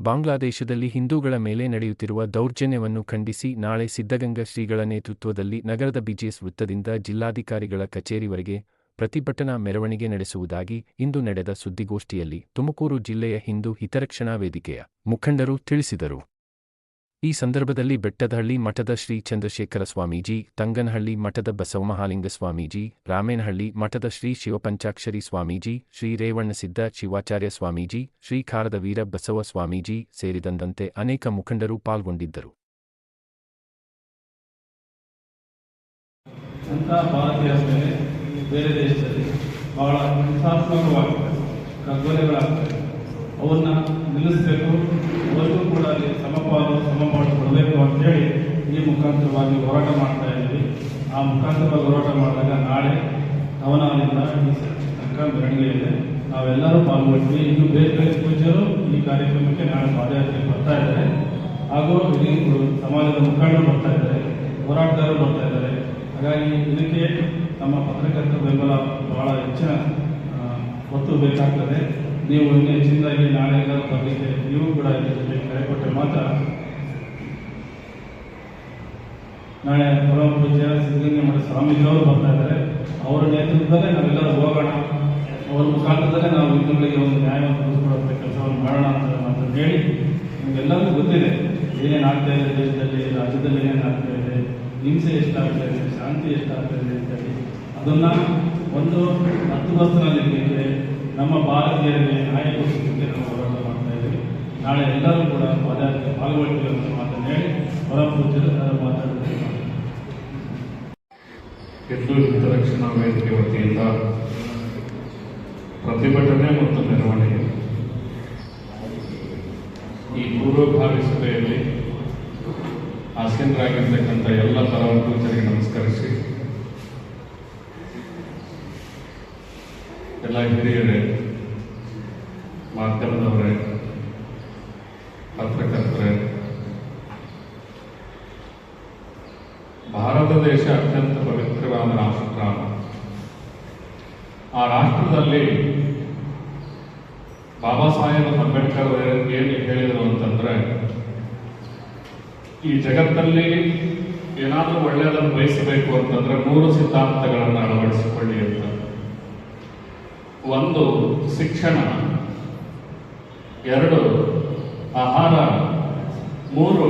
ಬಾಂಗ್ಲಾದೇಶದಲ್ಲಿ ಹಿಂದೂಗಳ ಮೇಲೆ ನಡೆಯುತ್ತಿರುವ ದೌರ್ಜನ್ಯವನ್ನು ಖಂಡಿಸಿ ನಾಳೆ ಸಿದ್ಧಗಂಗಾ ಶ್ರೀಗಳ ನೇತೃತ್ವದಲ್ಲಿ ನಗರದ ಬಿಜಿಎಸ್ ವೃತ್ತದಿಂದ ಜಿಲ್ಲಾಧಿಕಾರಿಗಳ ಕಚೇರಿವರೆಗೆ ಪ್ರತಿಭಟನಾ ಮೆರವಣಿಗೆ ನಡೆಸುವುದಾಗಿ ಇಂದು ನಡೆದ ಸುದ್ದಿಗೋಷ್ಠಿಯಲ್ಲಿ ತುಮಕೂರು ಜಿಲ್ಲೆಯ ಹಿಂದೂ ಹಿತರಕ್ಷಣಾ ವೇದಿಕೆಯ ಮುಖಂಡರು ತಿಳಿಸಿದರು. ಈ ಸಂದರ್ಭದಲ್ಲಿ ಬೆಟ್ಟದಹಳ್ಳಿ ಮಠದ ಶ್ರೀ ಚಂದ್ರಶೇಖರ ಸ್ವಾಮೀಜಿ ತಂಗನಹಳ್ಳಿ ಮಠದ ಬಸವಮಹಾಲಿಂಗ ಸ್ವಾಮೀಜಿ ರಾಮೇನಹಳ್ಳಿ ಮಠದ ಶ್ರೀ ಶಿವಪಂಚಾಕ್ಷರಿ ಸ್ವಾಮೀಜಿ, ಶ್ರೀ ರೇವಣ್ಣಸಿದ್ದ ಶಿವಾಚಾರ್ಯ ಸ್ವಾಮೀಜಿ, ಶ್ರೀ ಖಾರದ ವೀರ ಬಸವ ಸ್ವಾಮೀಜಿ ಸೇರಿದಂತೆ ಅನೇಕ ಮುಖಂಡರು ಪಾಲ್ಗೊಂಡಿದ್ದರು. ಬೇರೆ ದೇಶದಲ್ಲಿ ಬಹಳ ಅವ್ರನ್ನ ನಿಲ್ಲಿಸಬೇಕು. ಅವರಿಗೂ ಕೂಡ ಅಲ್ಲಿ ಸಮಪಾಲು ಸಮಪಾಲು ಕೊಡಬೇಕು ಅಂತೇಳಿ ಈ ಮುಖಾಂತರವಾಗಿ ಹೋರಾಟ ಮಾಡ್ತಾ ಇದ್ದೀವಿ. ಆ ಮುಖಾಂತರವಾಗಿ ಹೋರಾಟ ಮಾಡಿದಾಗ ನಾಳೆ ಕವನಾಲಿಂದ ಈ ತನಕ ಮೆರವಣಿಗೆ ಇದೆ. ನಾವೆಲ್ಲರೂ ಪಾಲ್ಗೊಳ್ತೀವಿ. ಇನ್ನು ಬೇರೆ ಬೇರೆ ಪೂಜ್ಯರು ಈ ಕಾರ್ಯಕ್ರಮಕ್ಕೆ ನಾಳೆ ಪಾದಯಾತ್ರೆ ಬರ್ತಾ ಇದ್ದಾರೆ. ಹಾಗೂ ಇಡೀ ಸಮಾಜದ ಮುಖಂಡರು ಬರ್ತಾ ಇದ್ದಾರೆ, ಹೋರಾಟಗಾರರು ಬರ್ತಾ ಇದ್ದಾರೆ. ಹಾಗಾಗಿ ಇದಕ್ಕೆ ನಮ್ಮ ಪತ್ರಕರ್ತರ ಬೆಂಬಲ ಬಹಳ ಹೆಚ್ಚಿನ ಒತ್ತು ಬೇಕಾಗ್ತದೆ. ನೀವು ಇನ್ನೂ ಹೆಚ್ಚಿನದಾಗಿ ನಾಳೆ ಎಲ್ಲರೂ ಬರಲಿಕ್ಕೆ ನೀವು ಕೂಡ ಇದ್ರ ಜೊತೆ ಕರೆ ಕೊಟ್ಟರೆ ಮಾತ್ರ ನಾಳೆ ಪರಮ ಪೂಜ್ಯ ಸಿದ್ಧಗಂಗೆ ಮಠ ಸ್ವಾಮೀಜಿಯವರು ಬರ್ತಾ ಇದ್ದಾರೆ. ಅವರ ನೇತೃತ್ವದಲ್ಲೇ ನಾವೆಲ್ಲರೂ ಹೋಗೋಣ. ಅವರ ಮುಖಾಂತರದಲ್ಲೇ ನಾವು ಹಿಂದೂಗಳಿಗೆ ಒಂದು ನ್ಯಾಯವನ್ನು ತಿಳಿಸ್ಕೊಡುವಂಥ ಕೆಲಸವನ್ನು ಮಾಡೋಣ ಅಂತ ಅಂತ ಹೇಳಿ ನಿಮಗೆಲ್ಲರಿಗೂ ಗೊತ್ತಿದೆ. ಏನೇನು ಆಗ್ತಾ ಇದೆ ದೇಶದಲ್ಲಿ, ರಾಜ್ಯದಲ್ಲಿ ಏನೇನು ಆಗ್ತಾ ಇದೆ, ಹಿಂಸೆ ಎಷ್ಟಾಗ್ತಾ ಇದೆ, ಶಾಂತಿ ಎಷ್ಟಾಗ್ತಾ ಇದೆ ಅಂತೇಳಿ ಅದನ್ನ ಒಂದು ಹತ್ತು ಹತ್ತುಬಸ್ತಿನಲ್ಲಿರಲಿಕ್ಕೆ ನಮ್ಮ ಭಾರತೀಯರಿಗೆ ನ್ಯಾಯ ಕೊಡಿಸುವಂತೆ ನಾವು ಹೋರಾಟ ಮಾಡ್ತಾ ಇದ್ದೀವಿ. ನಾಳೆ ಎಲ್ಲರೂ ಕೂಡ ಪದಾರ್ಥ ಪಾಲ್ಗೊಳ್ತೀವಿ ಅಂತ ಮಾತನ್ನು ಹೇಳಿ ಹೊರಪೂಜರು ಮಾತಾಡುತ್ತಾರೆ ಹಿತರಕ್ಷಣಾ ವೇದಿಕೆ ವತಿಯಿಂದ ಪ್ರತಿಭಟನೆ ಮತ್ತು ಮೆರವಣಿಗೆ. ಈ ಪೂರ್ವಭಾವಿ ಸಭೆಯಲ್ಲಿ ಆಸೀನರಾಗಿರ್ತಕ್ಕಂಥ ಎಲ್ಲ ಪರಮ ಪೂಜರಿಗೆ ನಮಸ್ಕರಿಸಿ. ಎಲ್ಲ ಹಿರಿಯರೇ, ಮಾಧ್ಯಮದವರೇ, ಪತ್ರಕರ್ತರೇ, ಭಾರತ ದೇಶ ಅತ್ಯಂತ ಪವಿತ್ರವಾದ ರಾಷ್ಟ್ರ ಆ ರಾಷ್ಟ್ರದಲ್ಲಿ ಬಾಬಾ ಸಾಹೇಬ್ ಅಂಬೇಡ್ಕರ್ ಏನು ಹೇಳಿದರು ಅಂತಂದ್ರೆ, ಈ ಜಗತ್ತಲ್ಲಿ ಏನಾದರೂ ಒಳ್ಳೆಯದನ್ನು ಬಯಸಬೇಕು ಅಂತಂದ್ರೆ ಮೂರು ಸಿದ್ಧಾಂತಗಳನ್ನು ಅಳವಡಿಸಿಕೊಳ್ಳಿ ಅಂತ. ಒಂದು ಶಿಕ್ಷಣ ಎರಡು ಆಹಾರ ಮೂರು